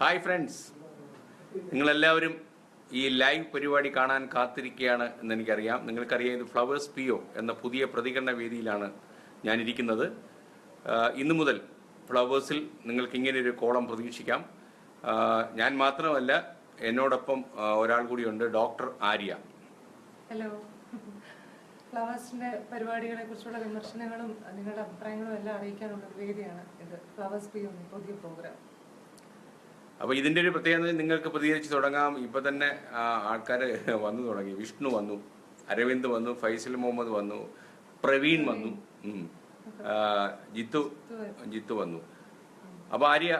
Hi friends നിങ്ങളെല്ലാവരും ഈ live പരിപാടി കാണാൻ കാത്തിരിക്കുകയാണ് എന്ന് എനിക്കറിയാം. നിങ്ങൾക്കറിയാം ഇത് ഫ്ലവേഴ്സ് പി ഒ എന്ന പുതിയ പ്രതികരണ വേദിയിലാണ് ഞാനിരിക്കുന്നത്. ഇന്നു മുതൽ ഫ്ലവേഴ്സിൽ നിങ്ങൾക്ക് ഇങ്ങനെ ഒരു കോളം പ്രതീക്ഷിക്കാം. ഞാൻ മാത്രമല്ല എന്നോടൊപ്പം ഒരാൾ കൂടിയുണ്ട് ഡോക്ടർ ആര്യ. ഹലോ ഫ്ലവേഴ്സിന്റെ പരിപാടികളെ കുറിച്ചുള്ള വിമർശനങ്ങളും നിങ്ങളുടെ അഭിപ്രായങ്ങളും എല്ലാം അറിയിക്കാനുള്ള വേദിയാണ് ഇത്. ഫ്ലവേഴ്സ് പി ഒ പുതിയ പ്രോഗ്രാം അപ്പോൾ ഇതിന്റെ ഒരു പ്രത്യേകത നിങ്ങൾക്ക് പ്രതികരിച്ച് തുടങ്ങാം. ഇപ്പം തന്നെ ആൾക്കാർ വന്നു തുടങ്ങി. വിഷ്ണു വന്നു അരവിന്ദ് വന്നു ഫൈസൽ മുഹമ്മദ് വന്നു പ്രവീൺ വന്നു ജിത്തു ജിത്തു വന്നു. അപ്പോൾ ആര്യ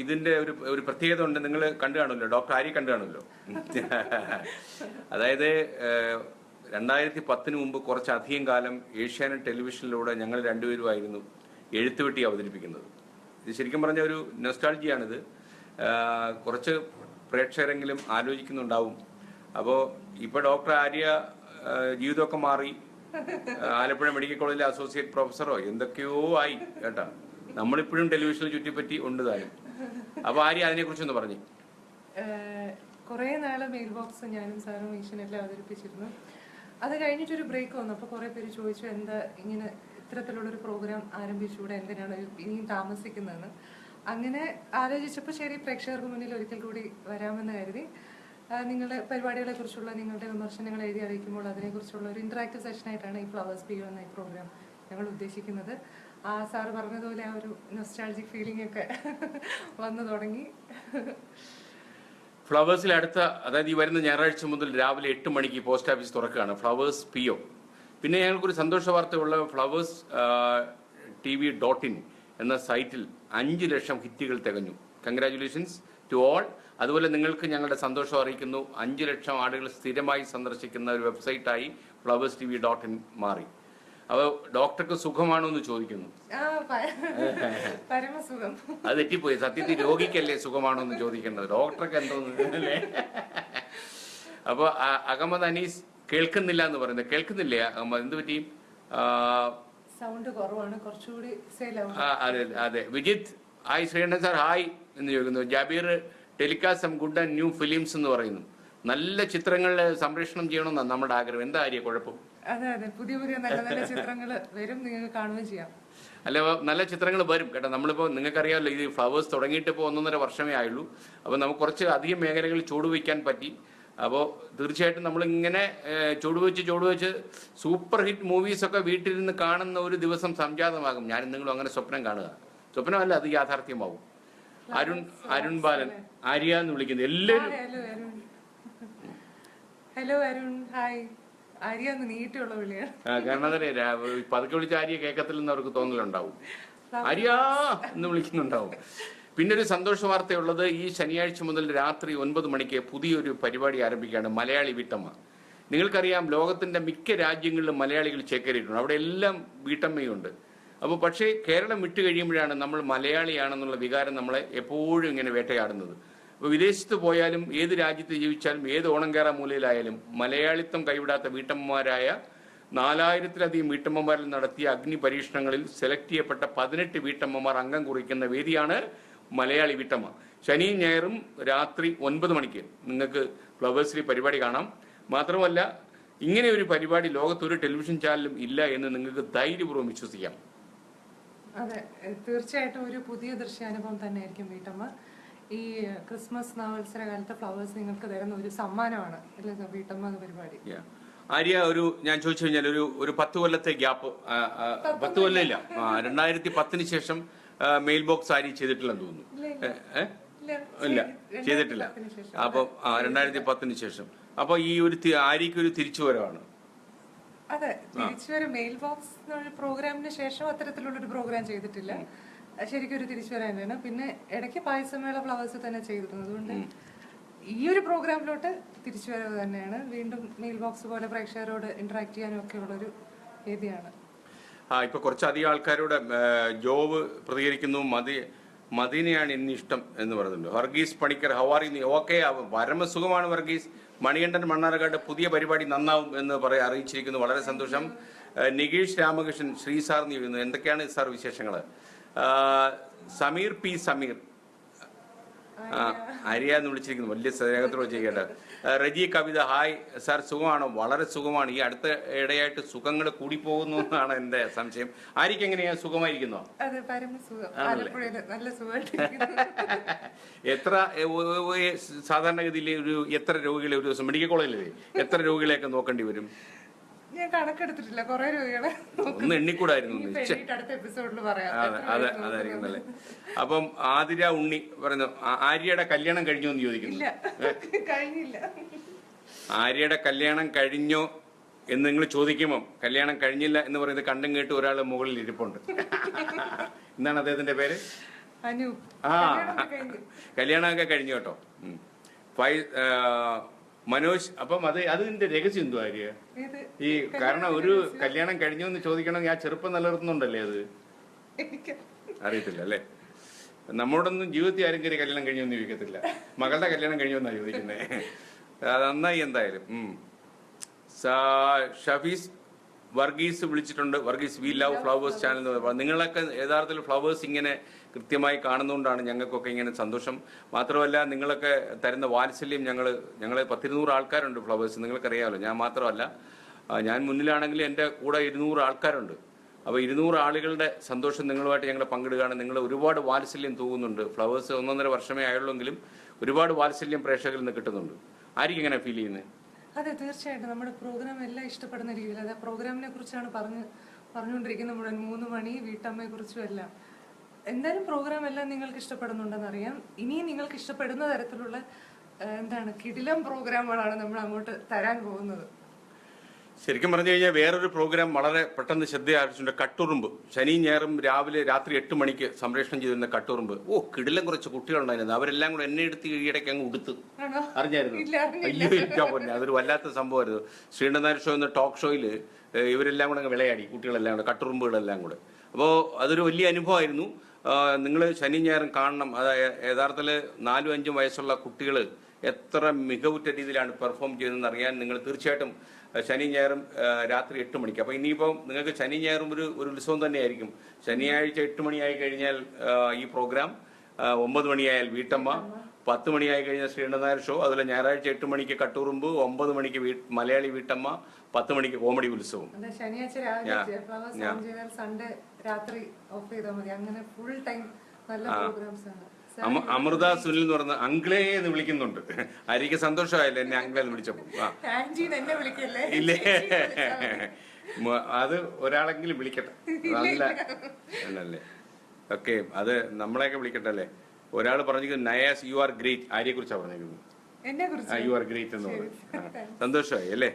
ഇതിന്റെ ഒരു ഒരു പ്രത്യേകത ഉണ്ട് നിങ്ങൾ കണ്ടു കാണുമല്ലോ. ഡോക്ടർ ആര്യ കണ്ടു കാണുമല്ലോ. അതായത് രണ്ടായിരത്തി പത്തിന് മുമ്പ് കുറച്ചധികം കാലം ഏഷ്യാനെറ്റ് ടെലിവിഷനിലൂടെ ഞങ്ങൾ രണ്ടുപേരുമായിരുന്നു എഴുത്തുവെട്ടി അവതരിപ്പിക്കുന്നത്. ഇത് ശരിക്കും പറഞ്ഞ ഒരു നൊസ്റ്റാൾജിയാണിത് ആ, കുറച്ച് പ്രേക്ഷകരെങ്കിലും ആലോചിക്കുന്നുണ്ടാവും. അപ്പോൾ ഇപ്പോൾ ഡോക്ടർ ആര്യ ജീവിതമൊക്കെ മാറി. ആലപ്പുഴ മെഡിക്കൽ കോളേജിലെ അസോസിയേറ്റ് പ്രൊഫസറോ എന്തൊക്കെയോ ആയി കേട്ടാ. നമ്മളിപ്പോഴും ടെലിവിഷനിൽ ചുറ്റിപ്പറ്റി ഉണ്ട് താനും. അപ്പോൾ ആര്യ അതിനെക്കുറിച്ചൊന്ന് പറഞ്ഞു. കുറേ നാളെ മെയിൽ ബോക്സ് ഞാനും സാറും ഈശ്വനെല്ലാം അവതരിപ്പിച്ചിരുന്നു. അത് കഴിഞ്ഞിട്ടൊരു ബ്രേക്ക് വന്നു. അപ്പോൾ കുറേ പേര് ചോദിച്ചു എന്താ ഇങ്ങനെ ഇത്തരത്തിലുള്ളൊരു പ്രോഗ്രാം ആരംഭിച്ചുകൂടെ എന്തിനാണ് ഇനിയും താമസിക്കുന്നതെന്ന്? അങ്ങനെ ആലോചിച്ചപ്പോൾ ശരി പ്രേക്ഷകർക്ക് മുന്നിൽ ഒരിക്കൽ കൂടി വരാമെന്ന് കരുതി. നിങ്ങളുടെ പരിപാടികളെ കുറിച്ചുള്ള നിങ്ങളുടെ വിമർശനങ്ങൾ എഴുതി അറിയിക്കുമ്പോൾ അതിനെക്കുറിച്ചുള്ള ഒരു ഇന്ററാക്റ്റീവ് സെഷനായിട്ടാണ് ഈ ഫ്ലവേഴ്സ് ബി എന്ന ഈ പ്രോഗ്രാം ഞങ്ങൾ ഉദ്ദേശിക്കുന്നത്. ആ സാറ് പറഞ്ഞതുപോലെ ആ ഒരു നൊസ്റ്റാൾജിക് ഫീലിംഗ് ഒക്കെ വന്നു തുടങ്ങി. ഫ്ലവേഴ്സിൽ അടുത്ത അതായത് ഈ വരുന്ന ഞായറാഴ്ച മുതൽ രാവിലെ എട്ട് മണിക്ക് പോസ്റ്റ് ഓഫീസ് തുറക്കുകയാണ്. ഫ്ലവേഴ്സ് പി ഒ പിന്നെ ഞങ്ങൾക്കൊരു സന്തോഷ വാർത്തയുള്ള flowers T V dot in എന്ന സൈറ്റിൽ അഞ്ച് ലക്ഷം ഹിറ്റുകൾ തികഞ്ഞു. കൺഗ്രാറ്റുലേഷൻസ് ടു ഓൾ അതുപോലെ നിങ്ങൾക്ക് ഞങ്ങളുടെ സന്തോഷം അറിയിക്കുന്നു. അഞ്ച് ലക്ഷം ആളുകൾ സ്ഥിരമായി സന്ദർശിക്കുന്ന ഒരു വെബ്സൈറ്റായി flowers T V dot in മാറി. അപ്പോൾ ഡോക്ടർക്ക് സുഖമാണോ എന്ന് ചോദിക്കുന്നു അത് തെറ്റിപ്പോയി. സത്യത്തിൽ രോഗിക്കല്ലേ സുഖമാണോ എന്ന് ചോദിക്കേണ്ടത് ഡോക്ടർക്ക് എന്തോന്ന് അപ്പോൾ അപ്പൊ അഹമ്മദ് അനീസ് കേൾക്കുന്നില്ല എന്ന് പറയുന്നത്. കേൾക്കുന്നില്ലേ അഹമ്മദ്? എന്ത് പറ്റി? സൗണ്ട് കുറവാണ്. കുറച്ചുകൂടി ആ, അതെ അതെ Vijith hi Sreekandan sir hi എന്ന് ചോദിക്കുന്നു. Jabir telecast some good and new films എന്ന് പറയുന്നു. നല്ല ചിത്രങ്ങൾ സംപ്രേഷണം ചെയ്യണമെന്നാണ് നമ്മുടെ ആഗ്രഹം. എന്താ ആര്യ കുഴപ്പം? അതെ അതെ. പുതിയ പുതിയ നല്ല നല്ല ചിത്രങ്ങൾ വരും. നിങ്ങൾക്ക് കാണുകയും ചെയ്യാം. അല്ല നല്ല ചിത്രങ്ങൾ വരും കേട്ടോ. നമ്മളിപ്പോൾ നിങ്ങൾക്കറിയാമല്ലോ ഈ ഫ്ലവേഴ്സ് തുടങ്ങിയിട്ട് ഇപ്പോൾ ഒന്നൊന്നര വർഷമേ ആയുള്ളൂ. അപ്പോൾ നമുക്ക് കുറച്ച് അധികം മേഖലകളിൽ ചൂടുവയ്ക്കാൻ പറ്റി. അപ്പോൾ തീർച്ചയായിട്ടും നമ്മളിങ്ങനെ ചുവടുവെച്ച് ചുവടുവെച്ച് സൂപ്പർ ഹിറ്റ് മൂവീസൊക്കെ വീട്ടിലിരുന്ന് കാണുന്ന ഒരു ദിവസം സംജാതമാകും. ഞാൻ നിങ്ങളും അങ്ങനെ സ്വപ്നം കാണുക. സ്വപ്നമല്ല അത് യാഥാർത്ഥ്യമാവും. അരുൺ അരുൺ ബാലൻ ആര്യ എന്ന് വിളിക്കുന്നത് എല്ലാവരും ഹലോ അരുൺ. ഹായ്. ആര്യ നീട്ടിയുള്ള വിളിയാണ്. കാരണം അതെ പതുക്കെ വിളിച്ച ആര്യ കേൾക്കത്തില്ലെന്ന് അവർക്ക് തോന്നലുണ്ടാവും. ആര്യ എന്ന് വിളിക്കുന്നുണ്ടാവും. പിന്നെ ഒരു സന്തോഷ വാർത്തയുള്ളത് ഈ ശനിയാഴ്ച മുതൽ രാത്രി ഒൻപത് മണിക്ക് പുതിയൊരു പരിപാടി ആരംഭിക്കുകയാണ്. മലയാളി വീട്ടമ്മ. നിങ്ങൾക്കറിയാം ലോകത്തിന്റെ മിക്ക രാജ്യങ്ങളിലും മലയാളികൾ ചേക്കേറിയിട്ടുണ്ട്. അവിടെ എല്ലാം വീട്ടമ്മയുണ്ട്. അപ്പോൾ പക്ഷേ കേരളം വിട്ടു കഴിയുമ്പോഴാണ് നമ്മൾ മലയാളിയാണെന്നുള്ള വികാരം നമ്മളെ എപ്പോഴും ഇങ്ങനെ വേട്ടയാടുന്നത്. അപ്പോൾ വിദേശത്ത് പോയാലും ഏത് രാജ്യത്ത് ജീവിച്ചാലും ഏത് ഓണം മൂലയിലായാലും മലയാളിത്വം കൈവിടാത്ത വീട്ടമ്മമാരായ നാലായിരത്തിലധികം വീട്ടമ്മമാരിൽ നടത്തിയ അഗ്നി പരീക്ഷണങ്ങളിൽ സെലക്ട് ചെയ്യപ്പെട്ട പതിനെട്ട് വീട്ടമ്മമാർ അംഗം കുറിക്കുന്ന വേദിയാണ് മലയാളി വീട്ടമ്മ. ശനിയും ഞായറും രാത്രി ഒൻപത് മണിക്ക് നിങ്ങൾക്ക് ഫ്ലവേഴ്സിൽ പരിപാടി കാണാം. മാത്രമല്ല ഇങ്ങനെ ഒരു പരിപാടി ലോകത്തൊരു ടെലിവിഷൻ ചാനലും ഇല്ല എന്ന് നിങ്ങൾക്ക് ധൈര്യപൂർവം വിശ്വസിക്കാം. അതെ തീർച്ചയായിട്ടും ഒരു പുതിയ ദൃശ്യാനുഭവം തന്നെയായിരിക്കും വീട്ടമ്മ. ഈ ക്രിസ്മസ് നവത്സര കാലത്ത് ഫ്ലവേഴ്സ് നിങ്ങൾക്ക് തരുന്ന ഒരു സമ്മാനമാണ് അല്ലേ? വീട്ടമ്മ പരിപാടി. ആര്യ ഒരു ഞാൻ ചോദിച്ചു കഴിഞ്ഞാൽ ഒരു ഒരു പത്ത് കൊല്ലത്തെ ഗ്യാപ്പ് പത്ത് കൊല്ലമില്ല ഇല്ല. രണ്ടായിരത്തി പത്തിന് ശേഷം മെയിൽ ബോക്സ് ആര്യ ചെയ്തിട്ടില്ലെന്ന് തോന്നുന്നു? ഇല്ല, ചെയ്തിട്ടില്ല. അപ്പൊ രണ്ടായിരത്തി പത്തിന് ശേഷം. അപ്പൊ ഈ ഒരു ആരിക്ക് ആര്യക്ക് ഒരു തിരിച്ചുവരവാണ്. അതെ തിരിച്ചുവരെ മെയിൽ ബോക്സ് പ്രോഗ്രാമിന് ശേഷം അത്തരത്തിലുള്ള ഒരു പ്രോഗ്രാം ചെയ്തിട്ടില്ല ശരിക്കും ഒരു തിരിച്ചുവരവ് തന്നെയാണ്. പിന്നെ ഇടയ്ക്ക് പായസമേള ഫ്ലവേഴ്സ് തന്നെ ചെയ്തിരുന്നു അതുകൊണ്ട് ഈ ഒരു പ്രോഗ്രാമിലോട്ട് തിരിച്ചുവരവ് തന്നെയാണ്. വീണ്ടും മെയിൽ ബോക്സ് പോലെ പ്രേക്ഷകരോട് ഇന്ററാക്ട് ചെയ്യാനും ഒക്കെ ഉള്ളൊരു വേദിയാണ്. ഇപ്പൊ കുറച്ചധികം ആൾക്കാരോട് ജോബ് പ്രതികരിക്കുന്നു മതി മദീനയാണ് ഇന്ന് ഇഷ്ടം എന്ന് പറയുന്നുണ്ട്. വർഗീസ് പണിക്കർ ഹവാറി ഓക്കെ പരമസുഖമാണ് വർഗീസ്. മണികണ്ഠൻ മണ്ണാർക്കാട് പുതിയ പരിപാടി നന്നാവും എന്ന് പറയാ അറിയിച്ചിരിക്കുന്നു. വളരെ സന്തോഷം. നികേഷ് രാമകൃഷ്ണൻ ശ്രീ സാർ എന്ന് എന്തൊക്കെയാണ് സാർ വിശേഷങ്ങൾ സമീർ പി. സമീർ. ആര്യ എന്ന് വിളിച്ചിരിക്കുന്നു. വലിയ സ്നേഹത്തോട് ചെയ്യട്ടെ റജി കവിത ഹായ്. സാർ സുഖമാണോ? വളരെ സുഖമാണ്. ഈ അടുത്ത ഇടയായിട്ട് സുഖങ്ങൾ കൂടി കൂടിപ്പോകുന്നു എന്നാണ് എന്റെ സംശയം. ആര്യക്ക് എങ്ങനെയാ? സുഖമായിരിക്കുന്നോ? എത്ര സാധാരണഗതിയിൽ ഒരു എത്ര രോഗികളെ ഒരു ദിവസം മെഡിക്കൽ കോളേജിലെ എത്ര രോഗികളെയൊക്കെ നോക്കേണ്ടി വരും? ഞാൻ കണക്കെടുത്തിട്ടില്ല. കുറെ രോഗികളെ ഒന്ന് എണ്ണിക്കൂടായിരുന്നു. അടുത്ത എപ്പിസോഡിൽ പറയാം. അതെ അതായിരിക്കും. നല്ലേ അപ്പം ആതിര ഉണ്ണി പറയുന്നു ആര്യയുടെ കല്യാണം കഴിഞ്ഞോ എന്ന് ചോദിക്കുന്നു. കഴിഞ്ഞില്ല. ആര്യയുടെ കല്യാണം കഴിഞ്ഞോ എന്ന് നിങ്ങൾ ചോദിക്കുമ്പം കല്യാണം കഴിഞ്ഞില്ല എന്ന് പറയുന്നത് കണ്ടും കേട്ട് ഒരാൾ മുകളിൽ ഇരിപ്പുണ്ട്. എന്താണ് അദ്ദേഹത്തിന്റെ പേര്? അനു. ആ. കല്യാണമൊക്കെ കഴിഞ്ഞു. കേട്ടോ. മനോജ് അപ്പം അത് അതിന്റെ രഹസ്യം എന്തുവാര്യ ഏത്? ഈ കാരണം ഒരു കല്യാണം കഴിഞ്ഞു എന്ന് ചോദിക്കണമെങ്കിൽ ആ ചെറുപ്പം നിലനിർത്തുന്നുണ്ടല്ലേ അത്? അറിയത്തില്ല അല്ലേ നമ്മളോടൊന്നും ജീവിതത്തിൽ ആരും കയറി കല്യാണം കഴിഞ്ഞു എന്ന് ചോദിക്കത്തില്ല. മകളുടെ കല്യാണം കഴിഞ്ഞു എന്നാ ചോദിക്കുന്നത് അത് നന്നായി എന്തായാലും. ഷഫീസ് വർഗീസ് വിളിച്ചിട്ടുണ്ട്. Varghese we love flowers channel എന്ന് പറയുമ്പോൾ നിങ്ങളൊക്കെ യഥാർത്ഥത്തിൽ ഫ്ലവേഴ്സ് ഇങ്ങനെ കൃത്യമായി കാണുന്നതുകൊണ്ടാണ് ഞങ്ങൾക്കൊക്കെ ഇങ്ങനെ സന്തോഷം. മാത്രമല്ല നിങ്ങളൊക്കെ തരുന്ന വാത്സല്യം ഞങ്ങൾ ഞങ്ങൾ പത്തിരുന്നൂറ് ആൾക്കാരുണ്ട് ഫ്ലവേഴ്സ്. നിങ്ങൾക്കറിയാമല്ലോ ഞാൻ മാത്രമല്ല. ഞാൻ മുന്നിലാണെങ്കിൽ എന്റെ കൂടെ ഇരുന്നൂറ് ആൾക്കാരുണ്ട്. അപ്പോൾ ഇരുന്നൂറ് ആളുകളുടെ സന്തോഷം നിങ്ങളുമായിട്ട് ഞങ്ങൾ പങ്കിടുകയാണ്. നിങ്ങൾ ഒരുപാട് വാത്സല്യം തൂകുന്നുണ്ട്. ഫ്ലവേഴ്സ് ഒന്നൊന്നര വർഷമേ ആയുള്ളെങ്കിലും ഒരുപാട് വാത്സല്യം പ്രേക്ഷകരിൽ നിന്ന് കിട്ടുന്നുണ്ട്. ആയിരിക്കും ഇങ്ങനെ ഫീൽ ചെയ്യുന്നത് അതെ തീർച്ചയായിട്ടും. നമ്മുടെ പ്രോഗ്രാം എല്ലാം ഇഷ്ടപ്പെടുന്ന രീതിയിൽ. അതെ പ്രോഗ്രാമിനെ കുറിച്ചാണ് പറഞ്ഞ് പറഞ്ഞുകൊണ്ടിരിക്കുന്നത് മുഴുവൻ മൂന്ന് മണി വീട്ടമ്മയെ കുറിച്ചും എല്ലാം. എന്തായാലും പ്രോഗ്രാം എല്ലാം നിങ്ങൾക്ക് ഇഷ്ടപ്പെടുന്നുണ്ടെന്ന് അറിയാം ഇനിയും നിങ്ങൾക്ക് ഇഷ്ടപ്പെടുന്ന തരത്തിലുള്ള എന്താണ് കിടിലം പ്രോഗ്രാമുകളാണ് നമ്മൾ അങ്ങോട്ട് തരാൻ പോകുന്നത്. ശരിക്കും പറഞ്ഞു കഴിഞ്ഞാൽ വേറൊരു പ്രോഗ്രാം വളരെ പെട്ടെന്ന് ശ്രദ്ധയാർജിച്ചിട്ടുണ്ട് കട്ടുറുമ്പ്. ശനി ഞായറും രാവിലെ രാത്രി എട്ട് മണിക്ക് സംപ്രേഷണം ചെയ്തിരുന്ന കട്ടുറുമ്പ്. ഓ കിടിലം കുറച്ച് കുട്ടികളുണ്ടായിരുന്നു. അവരെല്ലാം കൂടെ എന്നെ എടുത്ത് ഈയിടയ്ക്ക് അങ്ങ് ഉടുത്ത്. അറിഞ്ഞായിരുന്നു. അയ്യോ അതൊരു വല്ലാത്ത സംഭവമായിരുന്നു. ശ്രീനാഥ് ഷോ എന്ന ടോക്ക് ഷോയിൽ ഇവരെല്ലാം കൂടെ അങ്ങ് വിളയാടി കുട്ടികളെല്ലാം കൂടെ കട്ടുറുമ്പുകളെല്ലാം കൂടെ. അപ്പോൾ അതൊരു വലിയ അനുഭവമായിരുന്നു. നിങ്ങൾ ശനി ഞായറും കാണണം. അതായത് യഥാർത്ഥത്തിൽ നാലും അഞ്ചും വയസ്സുള്ള കുട്ടികൾ എത്ര മികവുറ്റ രീതിയിലാണ് പെർഫോം ചെയ്യുന്നതെന്ന് അറിയാൻ നിങ്ങൾ തീർച്ചയായിട്ടും ശനി ഞായറും രാത്രി എട്ട് മണിക്ക്. അപ്പോൾ ഇനിയിപ്പോൾ നിങ്ങൾക്ക് ശനി ഞായറും ഒരു ഒരു ഉത്സവം തന്നെയായിരിക്കും. ശനിയാഴ്ച എട്ട് മണിയായി കഴിഞ്ഞാൽ ഈ പ്രോഗ്രാം ഒമ്പത് മണിയായാൽ വീട്ടമ്മ പത്ത് മണിയായി കഴിഞ്ഞാൽ ശ്രീകണ്ഠനായർ നായർ ഷോ അതുപോലെ ഞായറാഴ്ച എട്ട് മണിക്ക് കട്ടുറുമ്പ് ഒമ്പത് മണിക്ക് മലയാളി വീട്ടമ്മ പത്ത് മണിക്ക് കോമഡി ഉത്സവം. ശനിയാഴ്ച രാവിലെ സൺഡേ രാത്രി ഓഫ് ചെയ്താൽ മതി. അങ്ങനെ ഫുൾ ടൈം നല്ല പ്രോഗ്രാംസ് ആണ്. അമൃത സുനിൽ എന്ന് പറഞ്ഞ അങ്കിളേ എന്ന് വിളിക്കുന്നുണ്ട്. ആര്യക്ക് സന്തോഷമായില്ലേ? എന്നെ അങ്കിളെ എന്ന് വിളിക്കല്ലേ? ഇല്ലേ? അത് ഒരാളെങ്കിലും വിളിക്കട്ടെ. നല്ല എന്നല്ലേ ഓക്കെ അത് നമ്മളെയൊക്കെ വിളിക്കട്ടെ അല്ലേ? ഒരാൾ പറഞ്ഞു നയാസ് യു ആർ ഗ്രേറ്റ് ആര്യയെ കുറിച്ചാണ് പറഞ്ഞിരിക്കുന്നത് യു ആർ ഗ്രേറ്റ് എന്ന് പറഞ്ഞു. സന്തോഷമായി അല്ലേ?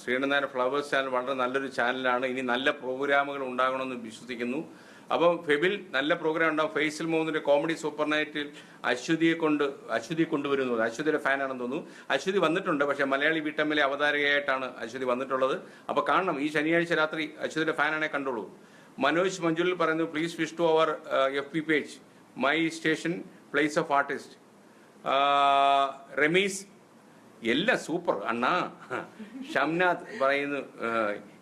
ശ്രീനാരായണ ഫ്ലവേഴ്സ് ചാനൽ വളരെ നല്ലൊരു ചാനലാണ് ഇനി നല്ല പ്രോഗ്രാമുകൾ ഉണ്ടാകണമെന്ന് വിശ്വസിക്കുന്നു. അപ്പം ഫെബിൽ നല്ല പ്രോഗ്രാം ഉണ്ടാവും. ഫേസിൽ മോഹന്നിന്റെ കോമഡി സൂപ്പർ നൈറ്റിൽ അശ്വതിയെ കൊണ്ട് അശ്വതി കൊണ്ടുവരുന്നു അശ്വതിയുടെ ഫാനാണെന്ന് തോന്നുന്നു. അശ്വതി വന്നിട്ടുണ്ട്. പക്ഷേ മലയാളി വീട്ടമ്മലെ അവതാരകയായിട്ടാണ് അശ്വതി വന്നിട്ടുള്ളത്. അപ്പോൾ കാണണം. ഈ ശനിയാഴ്ച രാത്രി അശ്വതിയുടെ ഫാനാണെ കണ്ടോളൂ മനോജ് മഞ്ജുലിൽ പറയുന്നു please wish to our F P page my station place of artist Ramees എല്ലാം സൂപ്പർ അണ്ണാ. ഷംനാഥ് പറയുന്നു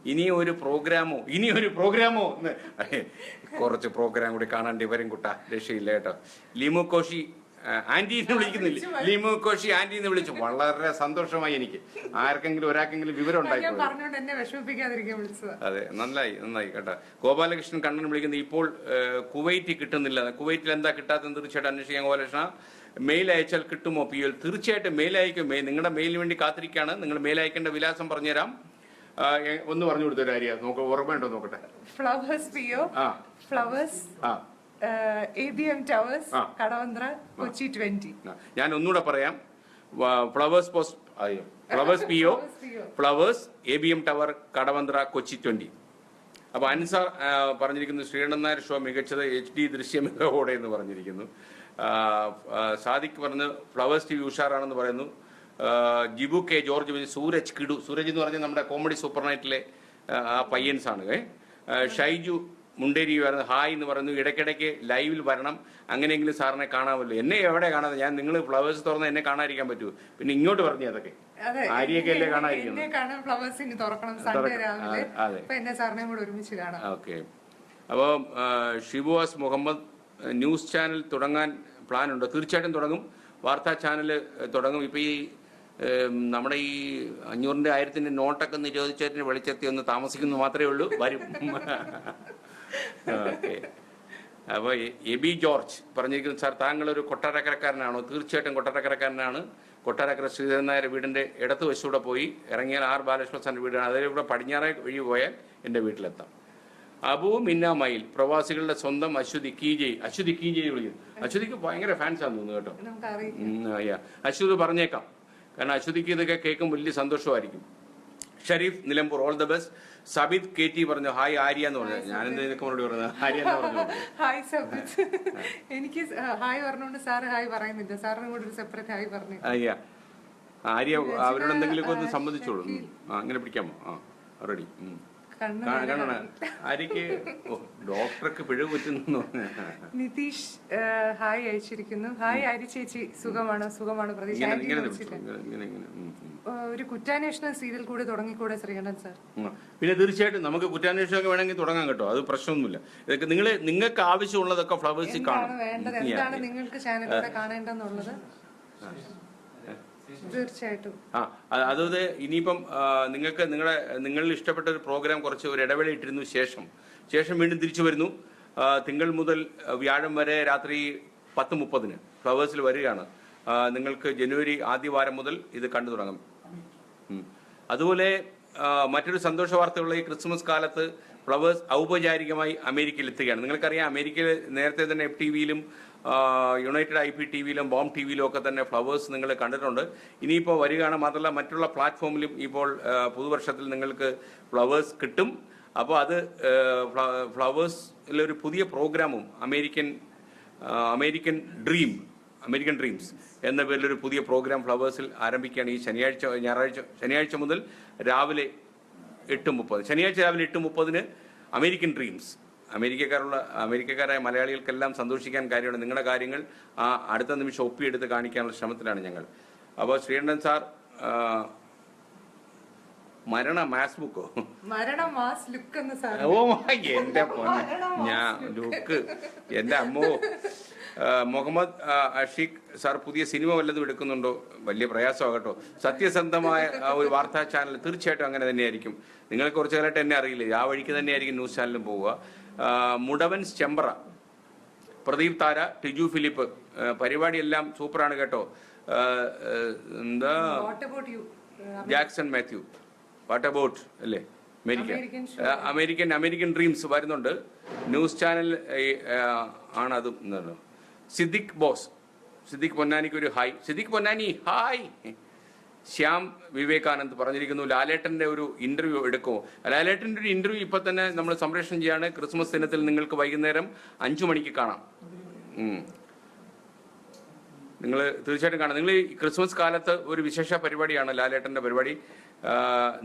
ഇനി ഒരു പ്രോഗ്രാമോ? ഇനി ഒരു പ്രോഗ്രാമോ? എന്ന്. കുറച്ച് പ്രോഗ്രാം കൂടി കാണാണ്ട് വരും കുട്ട. രക്ഷയില്ല കേട്ടോ. ലിമു കോശി ആ, ആന്റി എന്ന് വിളിക്കുന്നില്ല? ലിമു കോശി ആന്റി എന്ന് വിളിച്ചു. വളരെ സന്തോഷമായി എനിക്ക്. ആർക്കെങ്കിലും ഒരാൾക്കെങ്കിലും വിവരം വിളിച്ചതാ. അതെ നന്നായി നന്നായി കേട്ടോ. ഗോപാലകൃഷ്ണൻ കണ്ണൻ വിളിക്കുന്നത് ഇപ്പോൾ കുവൈറ്റ് കിട്ടുന്നില്ല. കുവൈറ്റിൽ എന്താ കിട്ടാത്തെന്ന് തീർച്ചയായിട്ടും അന്വേഷിക്കാൻ ഗോപാലകൃഷ്ണ. മെയിൽ അയച്ചാൽ കിട്ടുമോ പി എൽ തീർച്ചയായിട്ടും മെയിൽ അയക്കും. നിങ്ങളുടെ മെയിലിന് വേണ്ടി കാത്തിരിക്കുകയാണ്. നിങ്ങൾ മെയിൽ അയക്കേണ്ട വിലാസം പറഞ്ഞുതരാം. ഒന്ന് പറഞ്ഞു കൊടുത്ത ആര്യ നോക്ക ഓർമ്മയുണ്ടോ നോക്കട്ടെ? ഫ്ലവേഴ്സ് പിയോ ആ. ഫ്ലവേഴ്സ് ആ. Towers Kadavanthra Kochi twenty. ഞാൻ ഒന്നുകൂടെ പറയാം. ഫ്ലവേഴ്സ് പോസ്റ്റ് അയ്യോ flowers P O flowers A B M tower Kadavanthra Kochi twenty അപ്പൊ അൻസാർ പറഞ്ഞിരിക്കുന്നു ശ്രീകണ്ഠൻ നായർ ഷോ മികച്ചത് എച്ച് ഡി ദൃശ്യമികവോടെ എന്ന് പറഞ്ഞിരിക്കുന്നു. സാദിഖ് പറഞ്ഞ് ഫ്ലവേഴ്സ് ടി വി ഉഷാറാണെന്ന് പറയുന്നു. ജിബു കെ ജോർജ് പറഞ്ഞ് സൂരജ് കിടു സൂരജ് എന്ന് പറഞ്ഞാൽ നമ്മുടെ കോമഡി സൂപ്പർ നൈറ്റിലെ പയ്യൻസ് ആണ് ഷൈജു മുണ്ടേരി വരുന്നത് ഹായ് എന്ന് പറയുന്നു. ഇടയ്ക്കിടയ്ക്ക് ലൈവിൽ വരണം. അങ്ങനെയെങ്കിലും സാറിനെ കാണാമല്ലോ. എന്നെ എവിടെ കാണാതെ? ഞാൻ നിങ്ങൾ ഫ്ലവേഴ്സ് തുറന്ന് എന്നെ കാണാതിരിക്കാൻ പറ്റൂ. പിന്നെ ഇങ്ങോട്ട് പറഞ്ഞു അതൊക്കെ. ആര്യൊക്കെ അല്ലേ കാണാതിരിക്കുന്നത്? ഓക്കെ. അപ്പോൾ ഷിബുവാസ് മുഹമ്മദ് ന്യൂസ് ചാനൽ തുടങ്ങാൻ പ്ലാൻ ഉണ്ടോ? തീർച്ചയായിട്ടും തുടങ്ങും. വാർത്താ ചാനൽ തുടങ്ങും. ഇപ്പൊ ഈ നമ്മുടെ ഈ അഞ്ഞൂറിന്റെ ആയിരത്തിന്റെ നോട്ടൊക്കെ നിരോധിച്ചതിന് വെളിച്ചെത്തി ഒന്ന് താമസിക്കുന്നു മാത്രമേ ഉള്ളൂ. വരും. ഓക്കെ. അപ്പോൾ ബി ജോർജ് പറഞ്ഞിരിക്കുന്നു സാർ താങ്കൾ ഒരു കൊട്ടാരക്കരക്കാരനാണോ? തീർച്ചയായിട്ടും കൊട്ടാരക്കരക്കാരനാണ്. കൊട്ടാരക്കര ശ്രീധരൻ നായർ വീടിന്റെ ഇടത്ത് വശത്തൂടെ പോയി ഇറങ്ങിയാൽ ആർ ബാലകൃഷ്ണസാറിന്റെ വീടാണ്. അതിലൂടെ പടിഞ്ഞാറെ വഴി പോയാൽ എന്റെ വീട്ടിലെത്താം. അബു മിന്ന മയിൽ പ്രവാസികളുടെ സ്വന്തം അശ്വതി കീജയ് അശ്വതി കീജയ് വിളിക്കുന്നു. അശ്വതിക്ക് ഭയങ്കര ഫാൻസ് ആണെന്ന് തോന്നുന്നു കേട്ടോ. അശ്വതി പറഞ്ഞേക്കാം. കാരണം അശ്വതിക്ക് ഇതൊക്കെ കേൾക്കും വലിയ സന്തോഷമായിരിക്കും. Sharif Nilambur all the best Sabith K T പറഞ്ഞു ഹായ് ആര്യ എന്ന് പറഞ്ഞു. ഞാൻ ഇതൊക്കെ മറുപടി പറഞ്ഞത്? ആര്യ എന്ന് പറഞ്ഞു. ഹായ് സബിത്. എനിക്ക് ഹായ് പറഞ്ഞുകൊണ്ട് സാറ് ഹായ് പറയുന്നില്ല. സാറിനും കൂടെ ഒരു സെപ്പറേറ്റ് ഹായ് പറഞ്ഞു. ആര്യ ആര്യ അവരോട് എന്തെങ്കിലും ഒന്ന് സംബന്ധിച്ചോളൂ. അങ്ങനെ പിടിക്കാമോ? ആ റെഡി. ആര്യക്ക് ഡോക്ടർക്ക് പറ്റുന്നു നിതീഷ് ഹായ് അയച്ചിരിക്കുന്നു. ഹായ് അരി ചേച്ചി. സുഖമാണോ? സുഖമാണ്? പ്രതീക്ഷ. ഒരു കുറ്റാന്വേഷണ സീരിയൽ കൂടെ തുടങ്ങിക്കൂടെ ശ്രീകണ്ഠൻ സാർ? പിന്നെ തീർച്ചയായിട്ടും നമുക്ക് കുറ്റാന്വേഷണമൊക്കെ വേണമെങ്കിൽ തുടങ്ങാൻ കേട്ടോ. അത് പ്രശ്നമൊന്നുമില്ല. ഇതൊക്കെ നിങ്ങൾ നിങ്ങൾക്ക് ആവശ്യമുള്ളതൊക്കെ ഫ്ലവേഴ്സിൽ കാണാം കാണും വേണ്ടത്? എന്താണ് നിങ്ങൾക്ക് ചാനലിലൂടെ കാണേണ്ടെന്നുള്ളത് തീർച്ചയായിട്ടും. ആ അതായത് ഇനിയിപ്പം നിങ്ങൾക്ക് നിങ്ങളുടെ നിങ്ങളിൽ ഇഷ്ടപ്പെട്ട ഒരു പ്രോഗ്രാം കുറച്ച് ഒരു ഇടവേള ഇട്ടിരുന്നു ശേഷം. ശേഷം വീണ്ടും തിരിച്ചു വരുന്നു. തിങ്കൾ മുതൽ വ്യാഴം വരെ രാത്രി പത്ത് മുപ്പതിന് ഫ്ലവേഴ്സിൽ വരികയാണ്. നിങ്ങൾക്ക് ജനുവരി ആദ്യ വാരം മുതൽ ഇത് കണ്ടു തുടങ്ങും. അതുപോലെ മറ്റൊരു സന്തോഷ വാർത്തയുള്ള ഈ ക്രിസ്മസ് കാലത്ത് ഫ്ലവേഴ്സ് ഔപചാരികമായി അമേരിക്കയിൽ എത്തുകയാണ്. നിങ്ങൾക്കറിയാം അമേരിക്കയിൽ നേരത്തെ തന്നെ എഫ് ടി വിയിലും യുണൈറ്റഡ് ഐ പി ടി വിയിലും ബോം ടി വിയിലും ഒക്കെ തന്നെ ഫ്ലവേഴ്സ് നിങ്ങൾ കണ്ടിട്ടുണ്ട്. ഇനിയിപ്പോൾ വരികയാണ് മാത്രമല്ല മറ്റുള്ള പ്ലാറ്റ്ഫോമിലും ഇപ്പോൾ പുതുവർഷത്തിൽ നിങ്ങൾക്ക് ഫ്ലവേഴ്സ് കിട്ടും. അപ്പോൾ അത് ഫ്ലവേഴ്സിലൊരു പുതിയ പ്രോഗ്രാമും American American dream American dreams എന്ന പേരിലൊരു പുതിയ പ്രോഗ്രാം ഫ്ലവേഴ്സിൽ ആരംഭിക്കുകയാണ് ഈ ശനിയാഴ്ച ഞായറാഴ്ച ശനിയാഴ്ച മുതൽ രാവിലെ എട്ട് മുപ്പത് ശനിയാഴ്ച രാവിലെ എട്ട് മുപ്പതിന് അമേരിക്കൻ ഡ്രീംസ്. അമേരിക്കക്കാരുള്ള അമേരിക്കക്കാരായ മലയാളികൾക്കെല്ലാം സന്തോഷിക്കാൻ കാര്യമാണ്. നിങ്ങളുടെ കാര്യങ്ങൾ ആ അടുത്ത നിമിഷം ഒപ്പിയെടുത്ത് കാണിക്കാനുള്ള ശ്രമത്തിലാണ് ഞങ്ങൾ. അപ്പോൾ ശ്രീകണ്ഠൻ സാർ മരണ മാസ് ബുക്കോ? മരണ മാസ് ലുക്ക് എന്ന് സാർ ഓ എന്റെ പൊന്നെ. ഞാൻ ലുക്ക്. എന്റെ അമ്മോ. മുഹമ്മദ് അഷീഖ് സാർ പുതിയ സിനിമ വല്ലതും എടുക്കുന്നുണ്ടോ? വലിയ പ്രയാസമാകട്ടോ. സത്യസന്ധമായ ആ, ഒരു വാർത്താ ചാനൽ തീർച്ചയായിട്ടും അങ്ങനെ തന്നെയായിരിക്കും. നിങ്ങൾ കുറച്ചു കാലമായിട്ട് എന്നെ അറിയില്ല? ആ വഴിക്ക് തന്നെയായിരിക്കും ന്യൂസ് ചാനലും പോവുക. മുടവൻ ചെമ്പറ പ്രദീപ് താര ടിജു ഫിലിപ്പ്. പരിപാടി പരിപാടിയെല്ലാം സൂപ്പറാണ് കേട്ടോ. എന്താ? Jackson Mathew. വാട്ട് അബൌട്ട് അല്ലേ? അമേരിക്ക. അമേരിക്കൻ അമേരിക്കൻ ഡ്രീംസ് വരുന്നുണ്ട്. ന്യൂസ് ചാനൽ ആണ് അതും സിദ്ദിഖ് ബോസ്. സിദ്ദിഖ് പൊന്നാനിക്ക് ഒരു ഹായ് സിദ്ദിഖ് പൊന്നാനി ഹായ് ശ്യാം വിവേകാനന്ദ് പറഞ്ഞിരിക്കുന്നു ലാലേട്ടന്റെ ഒരു ഇന്റർവ്യൂ എടുക്കുമോ? ലാലേട്ടന്റെ ഒരു ഇന്റർവ്യൂ ഇപ്പൊ തന്നെ നമ്മൾ സംപ്രേഷണം ചെയ്യാണ്. ക്രിസ്മസ് ദിനത്തിൽ നിങ്ങൾക്ക് വൈകുന്നേരം അഞ്ചു മണിക്ക് കാണാം. ഉം. നിങ്ങൾ തീർച്ചയായിട്ടും കാണാം. നിങ്ങൾ ഈ ക്രിസ്മസ് കാലത്ത് ഒരു വിശേഷ പരിപാടിയാണ് ലാലേട്ടന്റെ പരിപാടി.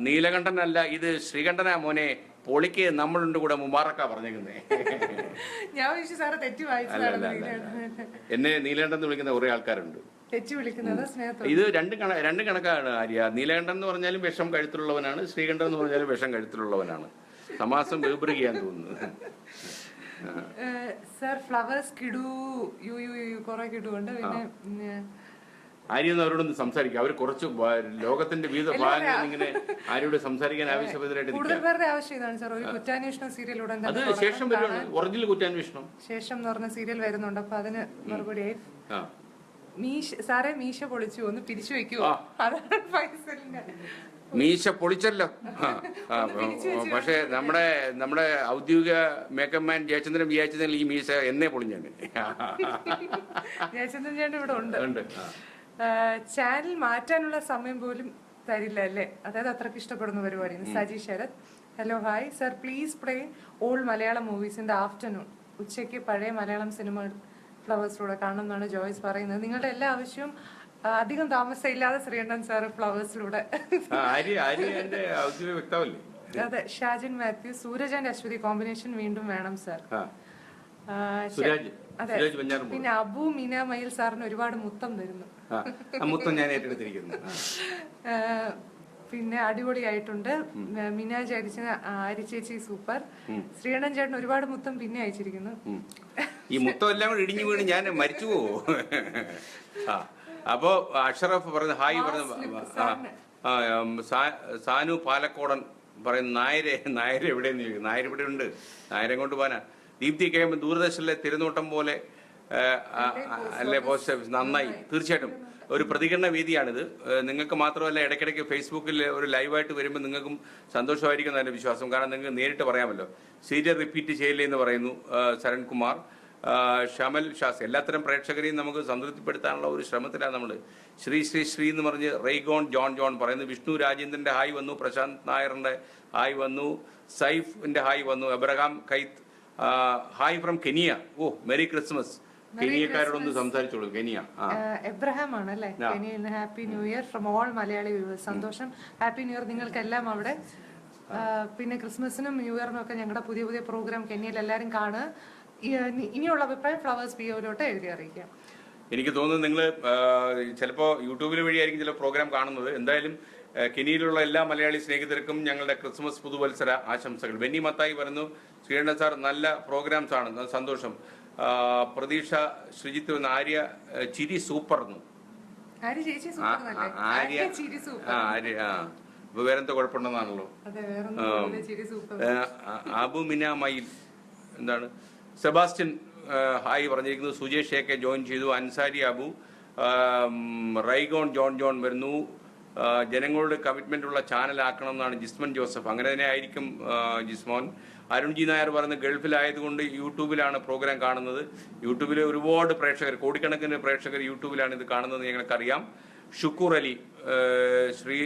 നീലകണ്ഠനല്ല ഇത് ശ്രീകണ്ഠനാ മോനെ പൊളിക്ക് നമ്മളുണ്ട് കൂടെ മുബാറക്ക പറഞ്ഞേക്കുന്നേ. ഞാൻ സാറ് തെറ്റി. എന്നെ നീലകണ്ഠൻ എന്ന് വിളിക്കുന്ന കുറെ ആൾക്കാരുണ്ട്. തെറ്റി വിളിക്കുന്നത് സ്നേഹത്തോടെ. ഇത് രണ്ട് കണ രണ്ട് കണക്കാണ് ആര്യ. നീലകണ്ഠൻ എന്ന് പറഞ്ഞാലും വിഷം കഴുത്തിലുള്ളവനാണ്. ശ്രീകണ്ഠൻ എന്ന് പറഞ്ഞാലും വിഷം കഴുത്തിലുള്ളവനാണ്. സമാസം വേബ്രിക്കാൻ തോന്നുന്നു. സാർ ഫ്ലവേഴ്സ് കിടു. യു യു യു കുറെ കിടു ഉണ്ട് പിന്നെ ആര്യൊന്നും അവരോടൊന്ന് സംസാരിക്കുക അവർ കുറച്ച് ലോകത്തിന്റെ വിവിധ ഭാഗങ്ങളിൽ ഇങ്ങനെ ആരോട് സംസാരിക്കാൻ നിൽക്കുക പേരുടെ ആവശ്യം ഇതാണ് സാർ. ഒരു കുറ്റാന്വേഷണ സീരിയൽ ഉടൻ അത് ശേഷം ഒറിജിനൽ കുറ്റാന്വേഷണം. ശേഷം എന്ന് പറഞ്ഞ സീരിയൽ വരുന്നുണ്ട്. അപ്പൊ അതിന് മറുപടിയായി മീശ സാറേ മീശ പൊളിച്ചു. ഒന്ന് പിരിച്ചു വെക്കുവോ. അതാണ് ഫൈസലിന്റെ മീശ പൊളിച്ചല്ലോ. പക്ഷേ നമ്മുടെ നമ്മുടെ ഔദ്യോഗിക മേക്കപ്പ് മാൻ ജയചന്ദ്രൻ വിചാരിച്ചതിൽ ഈ മീശ എന്നേ പൊളിഞ്ഞാണ് ജയചന്ദ്രൻ ചേട്ടൻ ഇവിടെ ഉണ്ട്. ചാനൽ മാറ്റാനുള്ള സമയം പോലും തരില്ല അല്ലേ? അതായത് അത്രയ്ക്ക് ഇഷ്ടപ്പെടുന്ന പരിപാടി Saji Sarath. Hello hi sir please play all Malayalam movies in the afternoon ഉച്ചയ്ക്ക് പഴയ മലയാളം സിനിമകൾ ഫ്ലവേഴ്സിലൂടെ കാണണം എന്നാണ് ജോയ്സ് പറയുന്നത്. നിങ്ങളുടെ എല്ലാ ആവശ്യവും അധികം താമസമില്ലാതെ ശ്രീകണ്ഠൻ സാർ ഫ്ലവേഴ്സിലൂടെ ആ, ആര്യ ആര്യ എന്റെ ഔദ്യോഗിക വ്യക്താവല്ലേ അതെ Shajin Mathew Sooraj and Aswathy combination വീണ്ടും വേണം സാർ സുരാജ് അതെ. പിന്നെ അബു മീന മയിൽ സാറിന് ഒരുപാട് മുത്തം തരുന്നു. മൊത്തം ഞാൻ ഏറ്റെടുത്തിരിക്കുന്നു. പിന്നെ അടിപൊളിയായിട്ടുണ്ട്. മിനാജ് ആരി ചേച്ചി സൂപ്പർ. ശ്രീകണ്ഠൻ ചേട്ടൻ ഒരുപാട് മുത്തം പിന്നെ അയച്ചിരിക്കുന്നു. ഈ മുത്തം എല്ലാം കൂടെ ഇടിഞ്ഞു വീണ് ഞാൻ മരിച്ചു പോവോ? ആ. അപ്പോ അഷറഫ് പറയുന്ന ഹായ് പറഞ്ഞ സാനു പാലക്കോടൻ പറയുന്ന നായരെ നായരെ എവിടെയെന്ന് ചോദിക്കും. നായർ ഇവിടെ ഉണ്ട്. നായരെ കൊണ്ട് പോകാനാ? ദീപ്തി കഴിയുമ്പോൾ ദൂരദർശനിലെ തിരുനോട്ടം പോലെ അല്ലേ പോസ്റ്റ് ഓഫീസ് നന്നായി. തീർച്ചയായിട്ടും. ഒരു പ്രതികരണ വേദിയാണിത്. നിങ്ങൾക്ക് മാത്രമല്ല ഇടയ്ക്കിടയ്ക്ക് ഫേസ്ബുക്കിൽ ഒരു ലൈവായിട്ട് വരുമ്പോൾ നിങ്ങൾക്കും സന്തോഷമായിരിക്കും എന്നതിന്റെ വിശ്വാസം. കാരണം നിങ്ങൾക്ക് നേരിട്ട് പറയാമല്ലോ. സീരിയൽ റിപ്പീറ്റ് ചെയ്യില്ലേ എന്ന് പറയുന്നു ഏഹ് ഷമൽ ഷാസ് എല്ലാത്തരം പ്രേക്ഷകരെയും നമുക്ക് സംതൃപ്തിപ്പെടുത്താനുള്ള ഒരു ശ്രമത്തിലാണ് നമ്മൾ ശ്രീ ശ്രീ ശ്രീ എന്ന് പറഞ്ഞ് റെയ്ഗോൺ ജോൺ ജോൺ പറയുന്നത് വിഷ്ണു രാജേന്ദ്രന്റെ ഹായ് വന്നു പ്രശാന്ത് നായറിന്റെ ഹായ് വന്നു സൈഫിന്റെ ഹായ് വന്നു Abraham Keith hi from Kenya. Oh merry Christmas. കെനിയക്കാരോടൊന്ന് സംസാരിച്ചോളൂ കെനിയ. എബ്രഹാം ആണ് അല്ലേ? കെനിയിൽ happy new year from all Malayali സന്തോഷം. ഹാപ്പി ന്യൂ ഇയർ നിങ്ങൾക്കെല്ലാം അവിടെ. പിന്നെ ക്രിസ്മസിനും ന്യൂ ഇയറിനും ഒക്കെ ഞങ്ങളുടെ പുതിയ പുതിയ പ്രോഗ്രാം കെനിയയിൽ എല്ലാവരും കാണുക. ഇനിയുള്ള അഭിപ്രായം ഫ്ലവേഴ്സ് ബി ഒയിലോട്ട് എഴുതി അറിയിക്കാം. എനിക്ക് തോന്നുന്നു നിങ്ങൾ ചിലപ്പോൾ യൂട്യൂബിൽ വഴിയായിരിക്കും ചില പ്രോഗ്രാം കാണുന്നത്. എന്തായാലും കെനിയിലുള്ള എല്ലാ മലയാളി സ്നേഹിതർക്കും ഞങ്ങളുടെ ക്രിസ്മസ് പുതുവത്സര ആശംസകൾ. ബെന്നി മത്തായി പറഞ്ഞു ശ്രീകണ്ഠ സാർ നല്ല പ്രോഗ്രാംസ് ആണ്. സന്തോഷം. പ്രതീക്ഷ ശ്രീജിത്ത് വന്ന ആര്യ ചിരി സൂപ്പർ എന്നു ആര്യ ആര്യ ആര്യ ചിരി സൂപ്പർ ആ ആര്യ ആ. ഇപ്പൊ വേറെന്തോ കുഴപ്പമുണ്ടെന്നാണല്ലോ. അതെ ചിരി സൂപ്പർ ആ, ആ, അബു മിന മയിൽ എന്താണ്? സെബാസ്റ്റ്യൻ ഹായ് പറഞ്ഞിരിക്കുന്നു സുജേഷ് എ കെ ജോയിൻ ചെയ്തു. അൻസാരി അബു റൈഗോൺ ജോൺ ജോൺ വരുന്നു. ജനങ്ങളുടെ കമ്മിറ്റ്മെന്റ് ഉള്ള ചാനലാക്കണം എന്നാണ് ജിസ്മൻ ജോസഫ്. അങ്ങനെ തന്നെ ആയിരിക്കും ജിസ്മോൻ. അരുൺജി നായർ പറയുന്ന ഗൾഫിലായതുകൊണ്ട് യൂട്യൂബിലാണ് പ്രോഗ്രാം കാണുന്നത്. യൂട്യൂബിലെ ഒരുപാട് പ്രേക്ഷകർ കോടിക്കണക്കിന് പ്രേക്ഷകർ യൂട്യൂബിലാണ് ഇത് കാണുന്നത് ഞങ്ങൾക്കറിയാം. Shukoor Ali Sree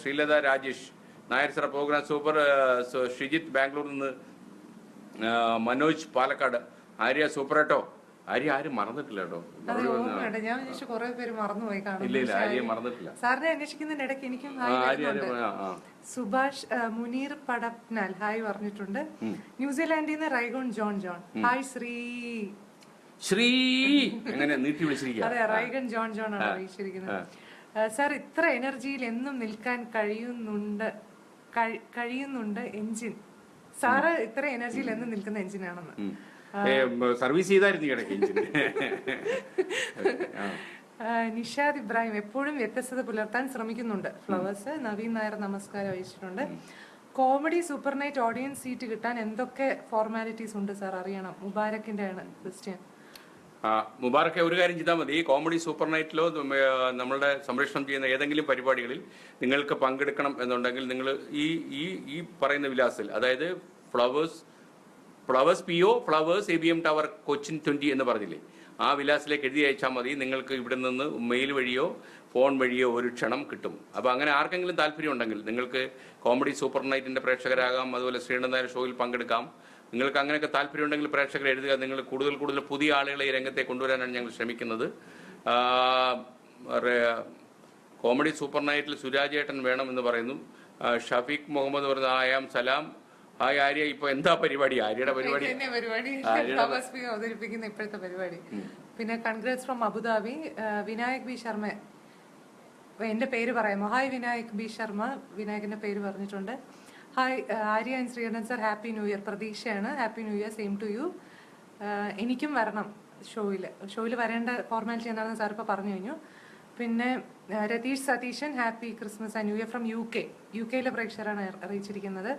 Sreelatha Rajesh Nair sir program super Shijith ബാംഗ്ലൂരിൽ നിന്ന് മനോജ് പാലക്കാട്. ആര്യ സൂപ്പർ കേട്ടോ ആര്യ ആരും മറന്നിട്ടില്ല കേട്ടോ. ഞാൻ വിചാരിച്ചു കുറെ പേര് മറന്നുപോയി ഇല്ല ഇല്ല ആര്യ മറന്നിട്ടില്ല. സാറിനെ അന്വേഷിക്കുന്നതിന്റെ ഇടയ്ക്ക് എനിക്കും. സുഭാഷ് മുനീർ പടപ്നാൽ ഹായ് പറഞ്ഞിട്ടുണ്ട്. ന്യൂസിലാൻഡിൽ നിന്ന് Raigon John John. Hi Sree. Sree. എങ്ങനെ നീട്ടി വിളിച്ചിരിക്കുക അതെ റൈഗൺ ജോൺ ജോൺ ആണ് അറിയിച്ചിരിക്കുന്നത്. സാർ ഇത്ര എനർജിയിൽ എന്നും നിൽക്കാൻ കഴിയുന്നുണ്ട് കഴിയുന്നുണ്ട് എഞ്ചിൻ സാറ് ഇത്ര എനർജിയിൽ എന്ന് നിൽക്കുന്ന എഞ്ചിനാണെന്ന് സർവീസ് ചെയ്തായിരുന്നു ഇടയ്ക്ക്. ആ, നിഷാദ് ഇബ്രാഹിം എപ്പോഴും വ്യത്യസ്തത പുലർത്താൻ ശ്രമിക്കുന്നുണ്ട്. ഫ്ലവേഴ്സ് നവീൻ നായർ നമസ്കാരം അയച്ചിട്ടുണ്ട്. Comedy super night audience seat കിട്ടാൻ എന്തൊക്കെ ഫോർമാലിറ്റീസ് ഉണ്ട് സാർ? അറിയണം. മുബാരക്കിന്റെ ആണ് ക്രിസ്ത്യൻ മുബാറക്ക് ഒരു കാര്യം ചെയ്താൽ മതി. കോമഡി സൂപ്പർ നൈറ്റിലോ നമ്മളുടെ സംരക്ഷണം ചെയ്യുന്ന ഏതെങ്കിലും പരിപാടികളിൽ നിങ്ങൾക്ക് പങ്കെടുക്കണം എന്നുണ്ടെങ്കിൽ നിങ്ങൾ ഈ ഈ ഈ പറയുന്ന വിലാസിൽ അതായത് flowers flowers P O flowers A B M tower Cochin twenty എന്ന് പറഞ്ഞില്ലേ ആ വിലാസിലേക്ക് എഴുതി അയച്ചാൽ മതി. നിങ്ങൾക്ക് ഇവിടെ നിന്ന് മെയിൽ വഴിയോ ഫോൺ വഴിയോ ഒരു ക്ഷണം കിട്ടും. അപ്പോൾ അങ്ങനെ ആർക്കെങ്കിലും താല്പര്യം ഉണ്ടെങ്കിൽ നിങ്ങൾക്ക് കോമഡി സൂപ്പർ നൈറ്റിന്റെ പ്രേക്ഷകരാകാം അതുപോലെ ശ്രീകണ്ഠൻ ഷോയിൽ പങ്കെടുക്കാം. നിങ്ങൾക്ക് അങ്ങനെയൊക്കെ താല്പര്യമുണ്ടെങ്കിൽ പ്രേക്ഷകർ എഴുതുക. നിങ്ങൾ കൂടുതൽ കൂടുതൽ പുതിയ ആളുകളെ ഈ രംഗത്തെ കൊണ്ടുവരാനാണ് ഞങ്ങൾ ശ്രമിക്കുന്നത്. കോമഡി സൂപ്പർ നൈറ്റിൽ സുരാജേട്ടൻ വേണം എന്ന് പറയുന്നു. ആ, ഷഫീഖ് മുഹമ്മദ് പറയുന്നത് ആയാം സലാം. ഹായ് ആര്യ ഇപ്പൊ എന്താ പരിപാടി? ആര്യയുടെ പരിപാടി. അവതരിപ്പിക്കുന്ന ഇപ്പോഴത്തെ പരിപാടി. പിന്നെ Congress from Abu Dhabi. Vinayak B Sharma. എന്റെ പേര് പറയാമോ? Hi Vinayak B Sharma. വിനായകന്റെ പേര് പറഞ്ഞിട്ടുണ്ട്. Hi Arya and Sreekandan sir happy new year പ്രതീക്ഷയാണ്. Happy new year same to you എനിക്കും വരണം ഷോയിൽ ഷോയിൽ വരേണ്ട ഫോർമാലിറ്റി എന്താണെന്ന് സാർ ഇപ്പോൾ പറഞ്ഞു കഴിഞ്ഞു. പിന്നെ Ratheesh Satheesan happy Christmas and new year from U K U കെയിലെ പ്രേക്ഷകരാണ് അറിയിച്ചിരിക്കുന്നത്.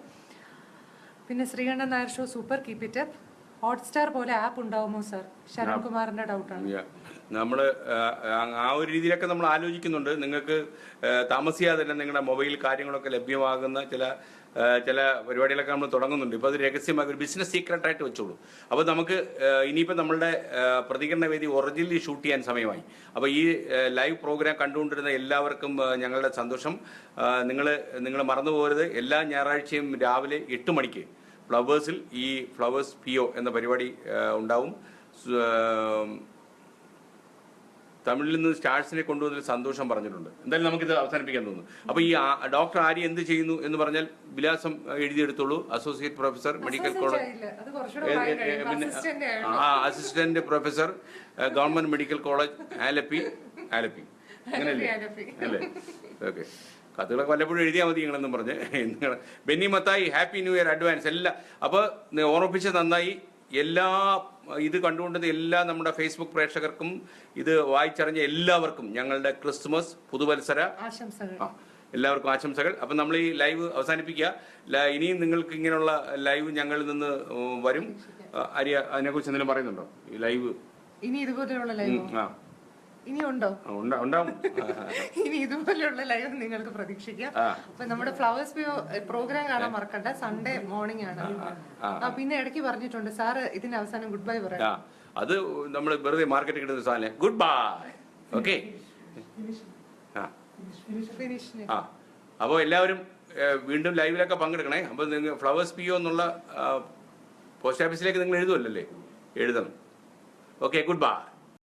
പിന്നെ Sreekandan Nair show super keep it up Hotstar പോലെ ആപ്പ് ഉണ്ടാവുമോ സർ ശരൺ കുമാറിന്റെ ഡൗട്ടാണ് നമ്മൾ ആ ഒരു രീതിയിലൊക്കെ നമ്മൾ ആലോചിക്കുന്നുണ്ട്. നിങ്ങൾക്ക് താമസിയാതെ തന്നെ നിങ്ങളുടെ മൊബൈൽ കാര്യങ്ങളൊക്കെ ലഭ്യമാകുന്ന ചില ചില പരിപാടികളൊക്കെ നമ്മൾ തുടങ്ങുന്നുണ്ട്. ഇപ്പോൾ അത് രഹസ്യമായി ഒരു ബിസിനസ് സീക്രട്ട് ആയിട്ട് വെച്ചോളൂ. അപ്പോൾ നമുക്ക് ഇനിയിപ്പോൾ നമ്മളുടെ പ്രതികരണ വേദി ഒറിജിനലി ഷൂട്ട് ചെയ്യാൻ സമയമായി. അപ്പോൾ ഈ ലൈവ് പ്രോഗ്രാം കണ്ടുകൊണ്ടിരുന്ന എല്ലാവർക്കും ഞങ്ങളുടെ സന്തോഷം. നിങ്ങൾ നിങ്ങൾ മറന്നുപോകരുത് എല്ലാ ഞായറാഴ്ചയും രാവിലെ എട്ട് മണിക്ക് ഫ്ലവേഴ്സിൽ ഈ ഫ്ലവേഴ്സ് പി എന്ന പരിപാടി ഉണ്ടാവും. തമിഴിൽ നിന്ന് സ്റ്റാർസിനെ കൊണ്ടുവന്നതിൽ സന്തോഷം പറഞ്ഞിട്ടുണ്ട്. എന്തായാലും നമുക്കിത് അവസാനിപ്പിക്കാൻ തോന്നുന്നു. അപ്പോൾ ഈ ഡോക്ടർ ആര്യ എന്ത് ചെയ്യുന്നു എന്ന് പറഞ്ഞാൽ വിലാസം എഴുതിയെടുത്തോളൂ. അസോസിയേറ്റ് പ്രൊഫസർ മെഡിക്കൽ കോളേജ് പിന്നെ. ആ assistant professor government medical college Alleppey Alleppey. അങ്ങനെയല്ലേ? അല്ലേ? ഓക്കെ. കത്തുകളൊക്കെ വല്ലപ്പോഴും എഴുതിയാൽ മതി നിങ്ങളെന്നും പറഞ്ഞ്. Benny Mathai happy new year advance. എല്ലാം അപ്പോൾ ഓർമ്മിപ്പിച്ച നന്നായി എല്ലാ ഇത് കണ്ടുകൊണ്ടത് എല്ലാ നമ്മുടെ ഫേസ്ബുക്ക് പ്രേക്ഷകർക്കും ഇത് വായിച്ചറിഞ്ഞ എല്ലാവർക്കും ഞങ്ങളുടെ ക്രിസ്മസ് പുതുവത്സര ആശംസകൾ. എല്ലാവർക്കും ആശംസകൾ. അപ്പം നമ്മൾ ഈ ലൈവ് അവസാനിപ്പിക്കുക. ഇനിയും നിങ്ങൾക്ക് ഇങ്ങനെയുള്ള ലൈവ് ഞങ്ങളിൽ നിന്ന് വരും. അരിയ അതിനെക്കുറിച്ച് എന്തെങ്കിലും പറയുന്നുണ്ടോ? ഈ ലൈവ്. ഇനി ഇതുപോലെയുള്ള ലൈവ് ആ. ഇനി ഉണ്ടോ ഉണ്ടാവും. ഇനി ഇതുപോലെയുള്ള ലൈവ് നിങ്ങൾക്ക് പ്രതീക്ഷിക്കാം. അപ്പൊ നമ്മുടെ ഫ്ലവേഴ്സ് വ്യൂ പ്രോഗ്രാം കാണാൻ മറക്കണ്ട. സൺഡേ മോർണിംഗ് ആണ്. ആ. പിന്നെ ഇടയ്ക്ക് പറഞ്ഞിട്ടുണ്ട് സാറ് ഇതിന്റെ അവസാനം ഗുഡ് ബൈ പറയാം അത് നമ്മൾ വെറുതെ മാർക്കറ്റിൽ കിട്ടുന്ന സാധനം ഗുഡ് ബൈ ഓക്കെ ആ. ആ. അപ്പോൾ എല്ലാവരും വീണ്ടും ലൈവിലൊക്കെ പങ്കെടുക്കണേ. അപ്പോൾ നിങ്ങൾ ഫ്ലവേഴ്സ് പി ഒ എന്നുള്ള പോസ്റ്റ് ഓഫീസിലേക്ക് നിങ്ങൾ എഴുതുമല്ലേ എഴുതണം. Okay good bye